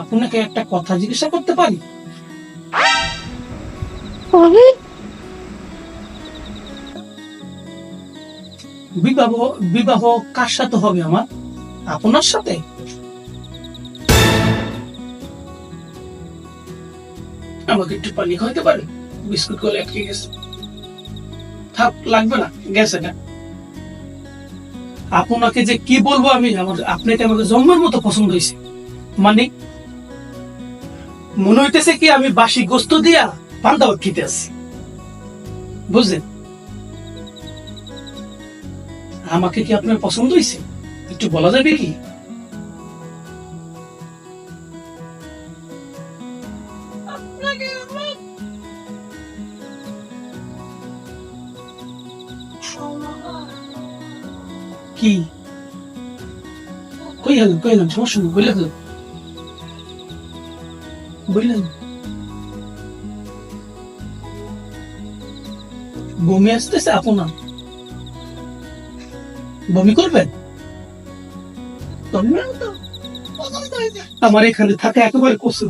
আপনাকে একটা কথা জিজ্ঞাসা করতে পারি? বিবাহ বিবাহ কার সাথে হবে আমার? আপনার সাথে? আমাকে একটু পানি খাইতে পারেন? বিস্কুটগুলো এক গেছে থাক লাগবে না গেছে না আপনাকে যে কি বলব আমি? আমার আপনাকে আমাকে জন্মের মতো পছন্দ হয়েছে। মানে মনে হইতেছে কি আমি বাসি গোস্ত দিয়া পান্তা খেতে আসছি। বুঝলেন? আমাকে কি আপনার পছন্দ হয়েছে একটু বলা যাবে কি? কি? কই হলেন কই সমস্যা নেই বললে তো বললেন বমি আসতেছে আপনার। বমি করবেন আমার এখানে থাকা একেবারে কষ্ট